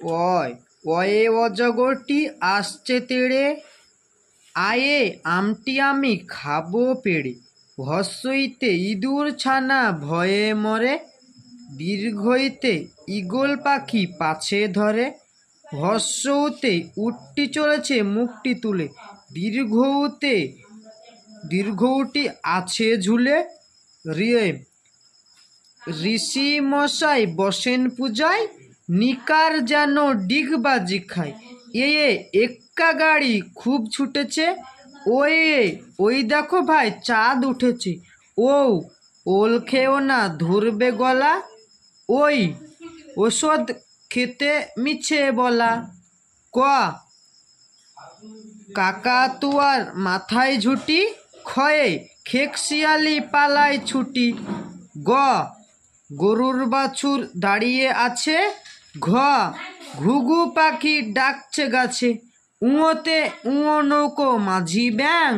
অয় অয়ে অজগরটি আসছে তেড়ে, আয়ে আমটি আমি খাব পেড়ে। হস্যইতে ইঁদুর ছানা ভয়ে মরে, দীর্ঘইতে ঈগল পাখি পাছে ধরে। হস্যউতে উটটি চলেছে মুখটি তুলে, দীর্ঘউতে, দীর্ঘউটি আছে ঝুলে। রিয়ে ঋষি মশাই বসেন পূজায় নিকার যেন ডিগবাজি খায়। এ এক্কা গাড়ি খুব ছুটেছে। ওই ওই দেখো ভাই, চাঁদ উঠেছে। ও, ওল খেও না, ধরবে গলা। ওই, ওষুধ খেতে মিছে বলা। ক কাকাতুয়ার মাথায় ঝুটি, ক্ষয়ে খেক শিয়ালি পালায় ছুটি। গ, গরুর বাছুর দাঁড়িয়ে আছে। ঘ ঘুঘু পাখি ডাকছে গাছে উঁয়োতে উঁয়ো নৌকো মাঝি ব্যাং